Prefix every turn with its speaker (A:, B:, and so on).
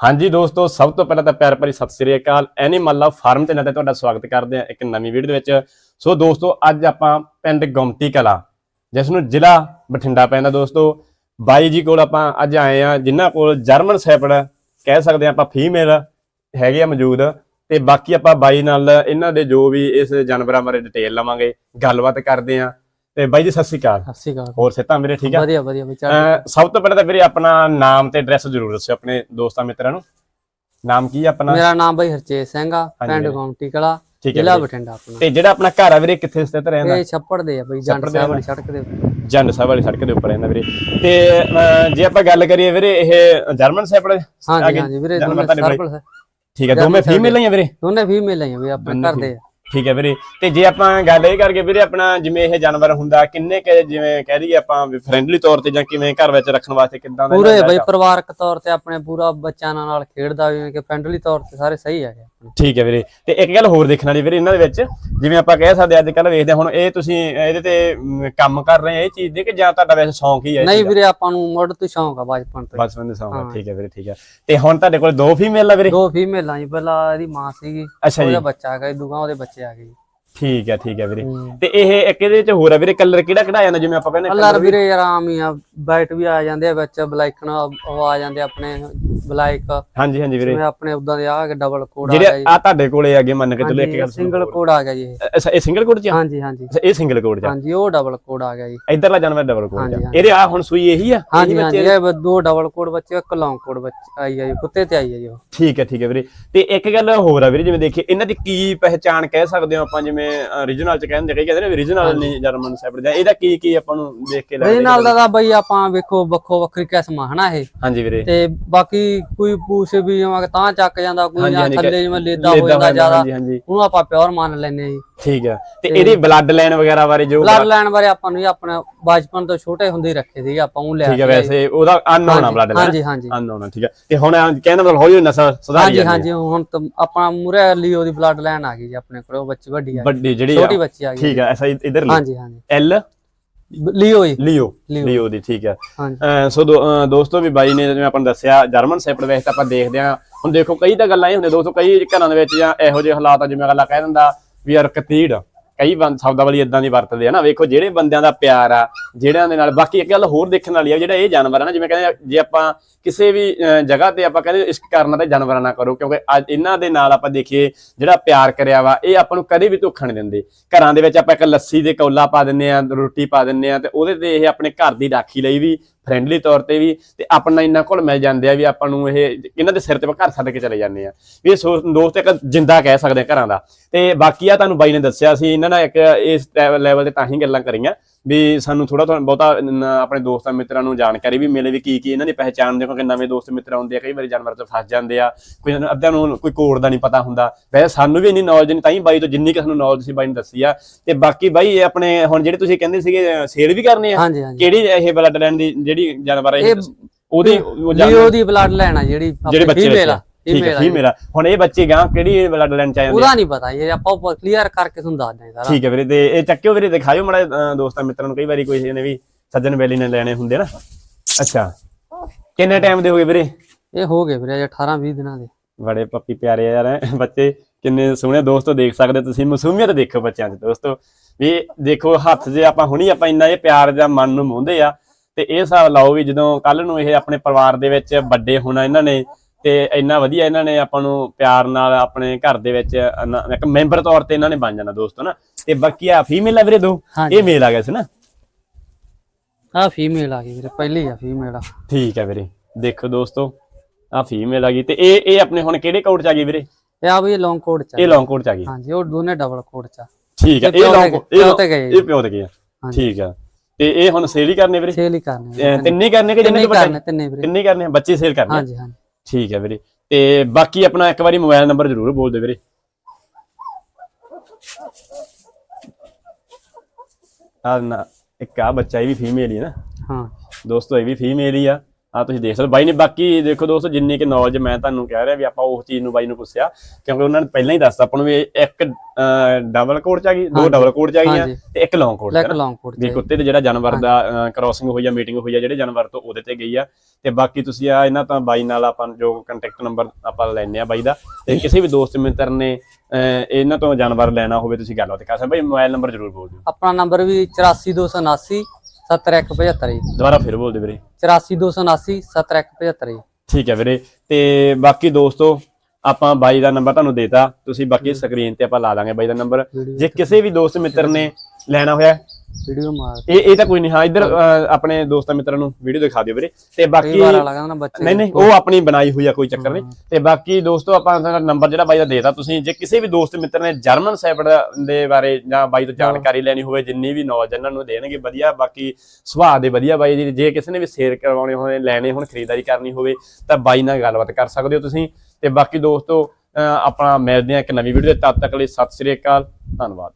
A: ਹਾਂਜੀ ਦੋਸਤੋ, ਸਭ ਤੋਂ ਪਹਿਲਾਂ ਤਾਂ ਪਿਆਰ ਭਰੀ ਸਤਿ ਸ੍ਰੀ ਅਕਾਲ। ਐਨੀਮਲ ਲਵ ਫਾਰਮ ਤੇ ਤੇ ਤੁਹਾਡਾ ਸਵਾਗਤ ਕਰਦੇ ਹਾਂ ਇੱਕ ਨਵੀਂ ਵੀਡੀਓ ਦੇ ਵਿੱਚ। ਸੋ ਦੋਸਤੋ, ਅੱਜ ਆਪਾਂ ਪਿੰਡ ਗੌਮਤੀ ਕਲਾ, ਜਿਸ ਨੂੰ ਜ਼ਿਲ੍ਹਾ ਬਠਿੰਡਾ ਪੈਂਦਾ ਦੋਸਤੋ, ਬਾਈ ਜੀ ਕੋਲ ਆਪਾਂ ਅੱਜ ਆਏ ਆ ਜਿਨ੍ਹਾਂ ਕੋਲ ਜਰਮਨ ਸ਼ੈਪਰਡ ਕਹਿ ਸਕਦੇ ਆ ਆਪਾਂ ਫੀਮੇਲ ਹੈਗੇ ਆ ਮੌਜੂਦ। ਤੇ ਬਾਕੀ ਆਪਾਂ ਬਾਈ ਨਾਲ ਇਹਨਾਂ ਦੇ ਜੋ ਵੀ ਇਸ ਜਾਨਵਰਾਂ ਬਾਰੇ ਡਿਟੇਲ ਲਵਾਂਗੇ, ਗੱਲਬਾਤ ਕਰਦੇ ਆ ਤੇ ਬਾਈ ਜੀ ਸਤਿ ਸ੍ਰੀ ਅਕਾਲ।
B: ਸਤਿ ਸ਼੍ਰੀ ਅਕਾਲ।
A: ਹੋਰ ਸਿਹਤਾਂ ਮੇਰੇ ਠੀਕ ਆ?
B: ਵਧੀਆ ਵਧੀਆ ਬਈ ਚੱਲ
A: ਸਭ ਤੋਂ ਪਹਿਲਾਂ ਤਾਂ ਵੀਰੇ ਆਪਣਾ ਨਾਮ ਤੇ ਐਡਰੈਸ ਜ਼ਰੂਰ ਦੱਸਿਓ ਆਪਣੇ ਦੋਸਤਾਂ ਮਿੱਤਰਾਂ ਨੂੰ। ਨਾਮ ਕੀ ਆ ਆਪਣਾ?
B: ਮੇਰਾ ਨਾਮ ਬਈ ਹਰਚੇਤ ਸਿੰਘ ਆ ਪਿੰਡ
A: ਵੀਰੇ।
B: ਗੌਮਟੀ ਕਲਾ ਜ਼ਿਲ੍ਹਾ
A: ਵੀਰੇ।
B: ਬਠਿੰਡਾ ਆਪਣਾ।
A: ਤੇ ਜਿਹੜਾ ਆਪਣਾ ਘਰ ਆ ਵੀਰੇ ਕਿੱਥੇ ਸਥਿਤ ਰਹਿੰਦਾ?
B: ਇਹ ਛੱਪੜ ਦੇ ਆ ਬਈ ਜੰਡ ਸਾਹਿਬ। ਵਾਲੀ ਸੜਕ ਦੇ ਉੱਤੇ।
A: ਜੰਡ ਸਾਹਿਬ ਵਾਲੀ ਸੜਕ ਦੇ ਉੱਪਰ ਰਹਿੰਦਾ ਵੀਰੇ। ਤੇ ਜੇ ਆਪਾਂ ਗੱਲ ਕਰੀਏ ਵੀਰੇ ਇਹ ਜਰਮਨ ਸ਼ੈਪਰਡ
B: ਹਾਂਜੀ ਹਾਂਜੀ ਵੀਰੇ
A: ਠੀਕ ਹੈ ਦੋਵੇਂ ਫੀਮੇਲ ਹੀ ਆ ਵੀਰੇ?
B: ਦੋਨੇ ਫੀਮੇਲ ਆ ਵੀ ਆਪਣੇ ਘਰ ਦੇ। ਆ।
A: ਠੀਕ ਹੈ ਵੀਰੇ ਤੇ ਜੇ ਆਪਾਂ ਗੱਲ ਇਹ ਕਰਕੇ ਵੀਰੇ ਆਪਣਾ ਜਿਵੇਂ ਇਹ ਜਾਨਵਰ ਹੁੰਦਾ ਕਿੰਨੇ ਕੁ ਜਿਵੇਂ ਕਹਿ ਦਈਏ ਆਪਾਂ ਫ੍ਰੈਂਡਲੀ ਤੌਰ ਤੇ ਜਾਂ ਕਿਵੇਂ ਘਰ ਵਿੱਚ ਰੱਖਣ ਵਾਸਤੇ ਕਿੱਦਾਂ ਦਾ
B: ਪੂਰੇ ਬਈ ਪਰਿਵਾਰਕ ਤੌਰ ਤੇ ਆਪਣੇ ਪੂਰਾ ਬੱਚਿਆਂ ਨਾਲ ਖੇਡਦਾ ਜਿਵੇਂ ਕਿ ਫ੍ਰੈਂਡਲੀ ਤੌਰ ਤੇ ਸਾਰੇ ਸਹੀ ਹੈਗੇ।
A: ਠੀਕ ਹੈ ਵੀਰੇ ਤੇ ਇੱਕ ਗੱਲ ਹੋਰ ਦੇਖਣ ਵਾਲੀ ਵੀਰੇ ਇਹਨਾਂ ਦੇ ਵਿੱਚ ਜਿਵੇਂ ਆਪਾਂ ਕਹਿ ਸਕਦੇ ਅੱਜ ਕੱਲ ਵੇਖਦੇ ਹੁਣ ਇਹ ਤੁਸੀਂ ਇਹਦੇ ਤੇ ਕੰਮ ਕਰ ਰਹੇ ਆ ਇਹ ਚੀਜ਼ ਦੇ ਕਿ ਜਾਂ ਤੁਹਾਡਾ ਵੈਸੇ ਸ਼ੌਂਕ ਹੀ ਹੈ
B: ਨਹੀਂ? ਵੀਰੇ ਆਪਾਂ ਨੂੰ ਮੁੱਢ ਤੋਂ ਸ਼ੌਂਕ ਆ ਬਚਪਨ ਤੋਂ।
A: ਬਸ ਬੰਦੇ ਸ਼ੌਂਕ ਆ। ਠੀਕ ਹੈ ਵੀਰੇ ਠੀਕ ਹੈ ਤੇ ਹੁਣ ਤੁਹਾਡੇ ਕੋਲ ਦੋ ਫੀਮੇਲ ਆ ਵੀਰੇ
B: ਦੋ ਫੀਮੇਲਾਂ ਜੀ ਪਹਿਲਾਂ ਇਹਦੀ ਮਾਂ ਸੀਗੀ
A: ਅੱਛਾ ਜੀ
B: ਉਹਦਾ ਬੱਚਾ ਗਿਆ ਦੂਗਾ ਉਹਦੇ ਬੱਚੇ ਆ ਗਏ
A: ਠੀਕ ਹੈ ਠੀਕ ਹੈ ਵੀਰੇ। ਤੇ ਇਹ ਇੱਕ ਇਹਦੇ ਵਿੱਚ ਹੋਰ ਆ ਵੀਰੇ ਕਲਰ ਕਿਹੜਾ ਕਿਹੜਾ ਆ ਜਾਂਦਾ ਜਿਵੇਂ ਆਪਾਂ ਕਹਿੰਦੇ
B: ਕਲਰ ਵੀਰੇ ਯਾਰ ਆਮ ਹੀ ਆ ਵਾਈਟ ਵੀ ਆ ਜਾਂਦੇ ਆ ਵਿੱਚ ਬਲੈਕਨ ਉਹ ਆ ਜਾਂਦੇ ਆਪਣੇ ਬਲੈਕ।
A: ਹਾਂਜੀ ਹਾਂਜੀ ਵੀਰੇ।
B: ਜਿਵੇਂ ਆਪਣੇ ਉਦਾਂ ਦੇ ਆ ਡਬਲ ਕੋਡ ਆ ਗਿਆ
A: ਜਿਹੜੇ ਆ ਤੁਹਾਡੇ ਕੋਲੇ ਹੈਗੇ ਮੰਨ ਕੇ ਚੱਲੋ ਇੱਕ ਗੱਲ
B: ਸਿੰਗਲ ਕੋਡ ਆ ਗਿਆ ਜੀ।
A: ਅੱਛਾ ਇਹ ਸਿੰਗਲ ਕੋਡ ਚ?
B: ਹਾਂਜੀ ਹਾਂਜੀ।
A: ਇਹ ਸਿੰਗਲ ਕੋਡ ਚ।
B: ਹਾਂਜੀ ਉਹ ਡਬਲ ਕੋਡ ਆ ਗਿਆ ਜੀ।
A: ਇੱਧਰਲਾ ਜਾਨਵਰ ਡਬਲ ਕੋਡ ਚ। ਇਹਦੇ ਆ ਹੁਣ ਸੂਈ ਇਹੀ ਆ?
B: ਹਾਂਜੀ ਹਾਂਜੀ ਇਹ ਦੋ ਡਬਲ ਕੋਡ ਬੱਚੇ ਇੱਕ ਲੌਂਗ ਕੋਡ ਬੱਚੇ ਆਈ ਆ ਜੀ ਕੁੱਤੇ ਤੇ ਆਈ ਆ ਜੀ ਉਹ।
A: ਠੀਕ ਹੈ ਠੀਕ ਹੈ ਵੀਰੇ। ਤੇ ਇੱਕ ਗੱਲ ਹੋਰ ਆ ਵੀਰੇ ਜਿਵੇਂ ਦੇਖੀਏ ਇਹਨਾਂ ਦੀ ਕੀ ਪਹਿਚਾਣ ਕਹਿ ਸਕਦੇ ਹੋ ਆਪਾਂ ਜਿਵੇਂ ਰੀਜਨਲ ਚ ਕਹਿੰਦੇ ਕਈ ਕਹਿੰਦੇ ਨੇ ਰੀਜਨਲ ਨਹੀਂ ਜਰਮਨ ਸ਼ੈਪਰਡ ਦਾ ਇਹਦਾ ਕੀ ਕੀ ਆਪਾਂ ਨੂੰ ਦੇਖ ਕੇ
B: ਇਹਦੇ ਨਾਲ ਦਾ ਤਾਂ ਬਈ ਆਪਾਂ ਵੇਖੋ ਵੱਖੋ ਵੱਖਰੀ ਕਿਸਮ ਹਨਾ ਇਹ?
A: ਹਾਂਜੀ ਵੀਰੇ।
B: ਤੇ ਬਾਕੀ ਕੋਈ ਪੂਛ ਵੀ ਜਿਵੇਂ ਤਾਂ ਚੱਕ ਜਾਂਦਾ ਕੋਈ ਜਾਂ ਥੱਲੇ ਜਿਵੇਂ ਲੇਦਾ ਹੋ ਜਾਂਦਾ ਜ਼ਿਆਦਾ ਉਹਨੂੰ ਆਪਾਂ ਪਿਓਰ ਮੰਨ ਲੈਨੇ ਆ ਜੀ।
A: ਠੀਕ ਹੈ। ਤੇ ਇਹਦੀ ਬਲੱਡ ਲਾਈਨ ਵਗੈਰਾ ਬਾਰੇ ਜੋ
B: ਬਲੱਡ ਲੈਣ ਬਾਰੇ ਆਪਾਂ ਨੂੰ ਜੀ ਆਪਣਾ ਬਚਪਨ ਤੋਂ ਛੋਟੇ ਹੁੰਦੇ ਹੀ ਰੱਖੇ ਸੀਗੇ ਆਪਾਂ ਉਹ ਲਿਆ
A: ਠੀਕ ਹੈ। ਵੈਸੇ ਉਹਦਾ ਅਨਨੋਨ ਆ ਬਲੱਡ ਲਾਈਨ
B: ਹਾਂਜੀ ਹਾਂਜੀ।
A: ਅਨਨੋਨ ਠੀਕ ਹੈ। ਤੇ ਹੁਣ ਕਹਿੰਦਾ ਮਤਲਬ ਹੌਲੀ ਨਸਲ ਸੁਧਾਰੀ
B: ਹਾਂਜੀ ਹਾਂਜੀ ਹੁਣ ਆਪਣਾ ਮੂਰੇ ਲਿਓ ਦੀ ਬਲੱਡ ਲਾਈਨ ਆ ਗਈ ਜੀ ਆਪਣੇ ਕੋਲ ਉਹ ਬੱਚੀ ਵੱਡੀ ਆ।
A: ਵੱਡੀ ਜਿਹੜੀ
B: ਛੋਟੀ ਬੱਚੀ ਆ ਗਈ।
A: ਠੀਕ ਹੈ ਐਸਾ ਇਧਰ
B: ਹਾਂਜੀ ਹਾਂਜੀ।
A: ਐਲ?
B: ਲਿਓ
A: ਲਿਓ।
B: ਲਿਓ।
A: ਦੀ ਠੀਕ ਹੈ। ਸੋ ਦੋਸਤੋ ਵੀ ਬਾਈ ਨੇ ਜਿਵੇਂ ਆਪਾਂ ਦੱਸਿਆ ਜਰਮਨ ਸ਼ੈਪਰਡ ਵੈਸੇ ਤਾਂ ਆਪਾਂ ਦੇਖਦੇ ਆ ਹੁਣ ਦੇਖੋ ਕਈ ਤਾਂ ਗੱਲਾਂ ਇਹ ਹੁੰਦੀਆਂ ਦੋਸਤੋ ਕਈ ਘਰਾਂ ਦੇ ਵਿੱਚ ਜਾਂ ਇਹੋ ਜਿਹੇ ਹਾਲਾਤ ਆ ਜਿਵੇਂ ਅਗਲਾ ਕਹਿ ਦਿੰਦਾ ਵੀ ਯਾਰ ਕਤੀੜ ਕਈ ਬੰਦ ਸ਼ਬਦਾਵਲੀ ਇਦਾਂ ਦੀ ਵਰਤਦੇ ਆ ਨਾ ਵੇਖੋ ਜਿਹੜੇ ਬੰਦਿਆਂ ਦਾ ਪਿਆਰ ਆ ਜਿਹੜਿਆਂ ਦੇ ਨਾਲ ਬਾਕੀ ਇੱਕ ਗੱਲ ਹੋਰ ਦੇਖਣ ਵਾਲੀ ਆ ਜਿਹੜਾ ਇਹ ਜਾਨਵਰ ਆ ਨਾ ਜਿਵੇਂ ਕਹਿੰਦੇ ਆ, ਜੇ ਆਪਾਂ ਕਿਸੇ ਵੀ ਅਹ, ਜਗ੍ਹਾ ਤੇ ਆਪਾਂ ਕਹਿੰਦੇ ਇਸ਼ਕ ਕਰਨਾ ਤੇ ਜਾਨਵਰਾਂ ਨਾਲ ਕਰੋ ਕਿਉਂਕਿ ਅੱਜ ਇਹਨਾਂ ਦੇ ਨਾਲ ਆਪਾਂ ਦੇਖੀਏ ਜਿਹੜਾ ਪਿਆਰ ਕਰਿਆ ਵਾ ਇਹ ਆਪਾਂ ਨੂੰ ਕਦੇ ਵੀ ਧੋਖਾ ਨਹੀਂ ਦਿੰਦੇ। ਘਰਾਂ ਦੇ ਵਿੱਚ ਆਪਾਂ ਇੱਕ ਲੱਸੀ ਦੇ ਕੌਲਾ ਪਾ ਦਿੰਨੇ ਆ ਰੋਟੀ ਪਾ ਦਿੰਨੇ ਆ ਤੇ ਉਹਦੇ ਤੇ ਇਹ ਆਪਣੇ ਘਰ ਦੀ ਰਾਖੀ ਲਈ ਵੀ ਫ੍ਰੈਂਡਲੀ ਤੌਰ ਤੇ ਵੀ ਤੇ ਆਪਣਾ ਇੰਨਾ ਕੋਲ ਮਿਲ ਜਾਂਦੇ ਆ ਵੀ ਆਪਾਂ ਨੂੰ ਇਹ ਇਹਨਾਂ ਦੇ ਸਿਰ ਤੇ ਘਰ ਛੱਡ ਕੇ ਚਲੇ ਜਾਂਦੇ ਆ। ਵੀ ਇਹ ਸੋ- ਦੋਸਤ ਇੱਕ ਜਿੰਦਾ ਕਹਿ ਸਕਦੇ ਆ ਘਰਾਂ ਦਾ। ਤੇ ਬਾਕੀ ਆ ਤੁਹਾਨੂੰ ਬਾਈ ਨੇ ਦੱਸਿਆ ਸੀ ਇਹਨਾਂ ਨਾਲ ਇੱਕ ਇਸ ਲੈਵਲ ਤੇ ਤਾਂ ਹੀ ਗੱਲਾਂ ਕਰੀਆਂ ਵੀ ਸਾਨੂੰ ਥੋੜਾ ਥੋੜਾ ਬਹੁਤਾ ਆਪਣੇ ਦੋਸਤਾਂ ਮਿੱਤਰਾਂ ਨੂੰ ਜਾਣਕਾਰੀ ਵੀ ਮਿਲੇ ਵੀ ਕੀ ਕੀ ਇਹਨਾਂ ਦੀ ਪਹਿਚਾਣ ਦੇਖੋ ਕਿ ਨਵੇਂ ਦੋਸਤ ਮਿੱਤਰ ਆਉਂਦੇ ਆ ਕਈ ਵਾਰੀ ਜਾਨਵਰ ਤੋਂ ਫਸ ਜਾਂਦੇ ਆ ਕੋਈ ਅੱਧਿਆਂ ਨੂੰ ਕੋਈ ਕੋਡ ਦਾ ਨਹੀਂ ਪਤਾ ਹੁੰਦਾ। ਵੈਸੇ ਸਾਨੂੰ ਵੀ ਇੰਨੀ ਨੌਲੇਜ ਨਹੀਂ ਤਾਂ ਹੀ ਬਾਈ ਤੋਂ ਜਿੰਨੀ ਕਿ ਸਾਨੂੰ ਨੌਲੇਜ ਸੀ ਬਾਈ ਨੇ ਦੱਸੀ ਆ। ਤੇ ਬਾਕੀ ਬਾਈ ਇਹ ਆਪਣੇ ਹੁਣ ਜਿਹੜੇ ਤੁਸੀਂ ਕਹਿੰਦੇ ਸੀਗੇ ਸੇਲ ਵੀ ਕਰਨੀ ਆ ਕਿਹੜੀ ਇਹ ਬਲੱਡ ਲਾਈਨ ਦੀ ਜਿਹੜੀ ਜਾਨਵਰ ਇਹ ਉਹਦੀ
B: ਲਿਓ ਦੀ ਬਲੱਡ ਆ ਜਿਹੜੀ
A: ਜਿਹੜੇ ਬੱਚੇ
B: ਫੀਮੇਲ ਆ
A: ਠੀਕ ਹੈ ਫੀਮੇਲ ਆ ਹੁਣ ਇਹ ਬੱਚੇ ਗਾਂ ਕਿਹੜੀ ਬਲੱਡ ਲਾਈਨ ਚ ਆ ਜਾਂਦੇ ਆ?
B: ਉਹਦਾ ਨਹੀਂ ਪਤਾ ਇਹ ਆਪਾਂ ਕਲੀਅਰ ਕਰਕੇ ਤੁਹਾਨੂੰ ਦੱਸ ਦਿਆਂ ਸਾਰਾ।
A: ਠੀਕ ਹੈ ਵੀਰੇ ਤੇ ਇਹ ਚੱਕਿਓ ਵੀਰੇ ਦਿਖਾਇਓ ਮੜਾ ਦੋਸਤਾਂ ਮਿੱਤਰਾਂ ਨੂੰ ਕਈ ਵਾਰੀ ਕੋਈ ਨੇ ਵੀ ਸੱਜਣ ਬੈਲੀ ਨੇ ਲੈਣੇ ਹੁੰਦੇ ਨਾ। ਅੱਛਾ ਕਿੰਨੇ ਟਾਈਮ ਦੇ ਹੋ ਗਏ ਵੀਰੇ?
B: ਇਹ ਹੋ ਗਏ ਵੀਰੇ 18 20 ਦਿਨਾਂ ਦੇ।
A: ਬੜੇ ਪੱਪੀ ਪਿਆਰੇ ਯਾਰ ਹੈਂ। ਬੱਚੇ ਕਿੰਨੇ ਸੋਹਣੇ ਦੋਸਤੋ ਦੇਖ ਸਕਦੇ ਤੁਸੀਂ ਮਾਸੂਮੀਅਤ ਦੇਖੋ ਬੱਚਿਆਂ 'ਚ ਦੋਸਤੋ। ਵੀ ਦੇਖੋ ਹੱਥ ਜੇ ਆਪਾਂ ਹੁਣੀ ਆਪਾਂ ਇੰਨਾ ਇਹ ਪਿਆਰ ਜਾਂ ਮਨ ਨੂੰ ਮੋਹਦੇ ਆ ਤੇ ਇਹ ਹਿਸਾਬ ਲਾਓ ਵੀ ਜਦੋਂ ਕੱਲ ਨੂੰ ਇਹ ਆਪਣੇ ਪਰਿਵਾਰ ਦੇ ਵਿੱਚ ਵੱਡੇ ਹੋਣਾ ਇਹਨਾਂ ਨੇ ਤੇ ਇੰਨਾ ਵਧੀਆ ਇਹਨਾਂ ਨੇ ਆਪਾਂ ਨੂੰ ਪਿਆਰ ਨਾਲ ਆਪਣੇ ਘਰ ਦੇ ਵਿੱਚ ਇੱਕ ਮੈਂਬਰ ਤੌਰ ਤੇ ਇਹਨਾਂ ਨੇ ਬਣ ਜਾਣਾ ਦੋਸਤੋ ਨਾ ਤੇ ਬਾਕੀ ਆ ਫੀਮੇਲ ਆ ਵੀਰੇ ਦੋ? ਇਹ ਮੇਲ ਆ ਗਿਆ ਸੀ ਨਾ?
B: ਆ ਫੀਮੇਲ ਆ ਗਈ ਵੀਰੇ ਪਹਿਲੀ ਆ ਫੀਮੇਲ ਆ।
A: ਠੀਕ ਹੈ ਵੀਰੇ ਦੇਖੋ ਦੋਸਤੋ ਆ ਫੀਮੇਲ ਆ ਗਈ ਤੇ ਇਹ ਇਹ ਆਪਣੇ ਹੁਣ ਕਿਹੜੇ ਕੋਡ ਚ ਆ ਗਈ ਵੀਰੇ?
B: ਇਹ ਆ ਵੀ ਲੌਂਗ ਕੋਡ ਚ ਆ।
A: ਇਹ ਲੌਂਗ ਕੋਡ ਚ ਆ ਗਈ।
B: ਹਾਂਜੀ ਉਹ ਦੋਨੇ ਡਬਲ ਕੋਡ ਚ ਆ।
A: ਠੀਕ ਹੈ
B: ਇਹ
A: ਲੌਂਗ ਇਹ
B: ਪਿਓ ਤੇ ਗਏ
A: ਇਹ ਪਿਓ ਤੇ ਗਿਆ
B: ਹਾਂਜੀ।
A: ਠੀਕ ਆ। ਤੇ ਇਹ ਹੁਣ ਸੇਲ ਹੀ ਕਰਨੇ ਵੀਰੇ?
B: ਸੇਲ ਹੀ ਕਰਨੇ
A: ਅਹ ਤਿੰਨੇ ਹੀ ਕਰਨੇ ਕਿ ਜਿੰਨੇ
B: ਤਿੰਨੇ
A: ਬੱਚੇ
B: ਕਰਨੇ ਤਿੰਨੇ ਵੀਰੇ।
A: ਤਿੰਨੇ ਹੀ ਕਰਨੇ ਆ? ਬੱਚੇ ਸੇਲ ਕਰਨੇ ਆ?
B: ਹਾਂਜੀ ਹਾਂਜੀ।
A: ਠੀਕ ਹੈ ਵੀਰੇ। ਤੇ ਬਾਕੀ ਆਪਣਾ ਇੱਕ ਵਾਰੀ ਮੋਬਾਈਲ ਨੰਬਰ ਜ਼ਰੂਰ ਬੋਲ ਦਿਓ ਵੀਰੇ। ਆ ਨਾ ਇੱਕ ਆ ਬੱਚਾ ਇਹ ਵੀ ਫੀਮੇਲ ਹੀ ਹੈ ਨਾ।
B: ਹਾਂ।
A: ਦੋਸਤੋ ਇਹ ਵੀ ਫੀਮੇਲ ਹੀ ਆ। ਆ ਤੁਸੀਂ ਦੇਖ ਸਕਦੇ। ਬਾਈ ਨੇ ਬਾਕੀ ਦੇਖੋ ਦੋਸਤੋ ਜਿੰਨੀ ਕਿ ਨੌਲੇਜ ਮੈਂ ਤੁਹਾਨੂੰ ਕਹਿ ਰਿਹਾ ਵੀ ਆਪਾਂ ਉਸ ਚੀਜ਼ ਨੂੰ ਬਾਈ ਨੂੰ ਪੁੱਛਿਆ ਕਿਉਂਕਿ ਉਹਨਾਂ ਨੇ ਪਹਿਲਾਂ ਹੀ ਦੱਸਤਾ ਆਪਾਂ ਨੂੰ ਵੀ ਇੱਕ ਡਬਲ ਕੋਡ ਚ ਆ ਗਈ ਦੋ। ਡਬਲ ਕੋਡ ਚ ਆ ਗਈਆਂ। ਤੇ ਇੱਕ ਲੌਂਗ ਕੋਡ
B: ਬਲੈਕ
A: ਚ
B: ਲੌਂਗ ਕੋਟ
A: ਵੀ ਕੁੱਤੇ ਤੇ ਜਿਹੜਾ ਜਾਨਵਰ ਦਾ ਕ੍ਰਾਸਿੰਗ ਹੋਈ ਆ ਮੀਟਿੰਗ ਹੋਈ ਆ ਜਿਹੜੇ ਜਾਨਵਰ ਤੋਂ ਉਹਦੇ ਤੇ ਗਈ ਆ। ਤੇ ਬਾਕੀ ਤੁਸੀਂ ਆ ਇਹਨਾਂ ਤਾਂ ਬਾਈ ਨਾਲ ਆਪਾਂ ਜੋ ਕੰਟੈਕਟ ਨੰਬਰ ਆਪਾਂ ਲੈਣੇ ਆ ਬਾਈ ਦਾ। ਤੇ ਕਿਸੇ ਵੀ ਦੋਸਤ ਮਿੱਤਰ ਨੇ ਇਹਨਾਂ ਤੋਂ ਜਾਨਵਰ ਲੈਣਾ ਹੋਵੇ ਤੁਸੀਂ ਗੱਲਬਾਤ ਕਰ ਸਕਦੇ ਬਾਈ ਮੋਬਾਈਲ ਨੰਬਰ ਜ਼ਰੂਰ ਬੋਲ ਦਿਓ।
B: ਆਪਣਾ ਨੰਬਰ ਵੀ 84279 70175 ਜੀ।
A: ਦੁਬਾਰਾ ਫਿਰ ਬੋਲ ਦਿਓ ਵੀਰੇ
B: 84279 70175 ਜੀ।
A: ਠੀਕ ਹੈ ਵੀਰੇ। ਤੇ ਬਾਕੀ ਦੋਸਤੋ ਆਪਾਂ ਬਾਈ ਦਾ ਨੰਬਰ ਤੁਹਾਨੂੰ ਦੇਤਾ। ਤੁਸੀਂ ਬਾਕੀ ਸਕਰੀਨ ਤੇ ਆਪਾਂ ਲਾ ਦਾਂਗੇ ਬਾਈ ਦਾ ਨੰਬਰ। ਜੇ ਕਿਸੇ ਵੀ ਦੋਸਤ ਮਿੱਤਰ ਨੇ ਲੈਣਾ ਹੋਇਆ
B: ਵੀਡੀਓ ਮਾਰ
A: ਇਹ ਇਹ ਤਾਂ ਕੋਈ ਨਹੀਂ ਹਾਂ ਇੱਧਰ ਆਪਣੇ ਦੋਸਤਾਂ ਮਿੱਤਰਾਂ ਨੂੰ ਵੀਡੀਓ ਦਿਖਾ ਦਿਓ ਵੀਰੇ। ਤੇ ਬਾਕੀ
B: ਵਾਰ ਲੱਗਦਾ ਨਾ ਬੱਚੇ
A: ਨਹੀਂ ਨਹੀਂ ਉਹ ਆਪਣੀ ਬਣਾਈ ਹੋਈ ਆ ਕੋਈ ਚੱਕਰ ਨਹੀਂ ਤੇ ਬਾਕੀ ਦੋਸਤੋ ਆਪਾਂ ਦਾ ਨੰਬਰ ਜਿਹੜਾ ਬਾਈ ਦਾ ਦੇਤਾ ਤੁਸੀਂ ਜੇ ਕਿਸੇ ਵੀ ਦੋਸਤ ਮਿੱਤਰ ਨੇ ਜਰਮਨ ਸੈਫਰਡ ਦੇ ਬਾਰੇ ਜਾਂ ਬਾਈ ਤੋਂ ਜਾਣਕਾਰੀ ਲੈਣੀ ਹੋਵੇ ਜਿੰਨੀ ਵੀ ਨੌਲੇਜ ਇਹਨਾਂ ਨੂੰ ਦੇਣਗੇ ਵਧੀਆ। ਬਾਕੀ ਸੁਭਾਅ ਦੇ ਵਧੀਆ ਬਾਈ ਜੀ ਜੇ ਕਿਸੇ ਨੇ ਵੀ ਸ਼ੇਅਰ ਕਰਵਾਉਣੇ ਹੋਣ ਲੈਣੇ ਹੋਣ ਖਰੀਦਦਾਰੀ ਕਰਨੀ ਹੋਵੇ ਤਾਂ ਬਾਈ ਨਾਲ ਗੱਲਬਾਤ ਕਰ ਸਕਦੇ ਹੋ ਤੁਸੀਂ। ਤੇ ਬਾਕੀ ਦੋਸਤੋ ਅਹ ਆਪਣਾ ਮਿਲਦੇ ਆ ਇੱਕ ਨਵੀਂ ਵੀਡੀਓ ਦੇ ਤਦ ਤੱਕ ਲਈ ਸਤਿ ਸ੍ਰੀ ਅਕਾਲ ਧੰਨਵਾਦ।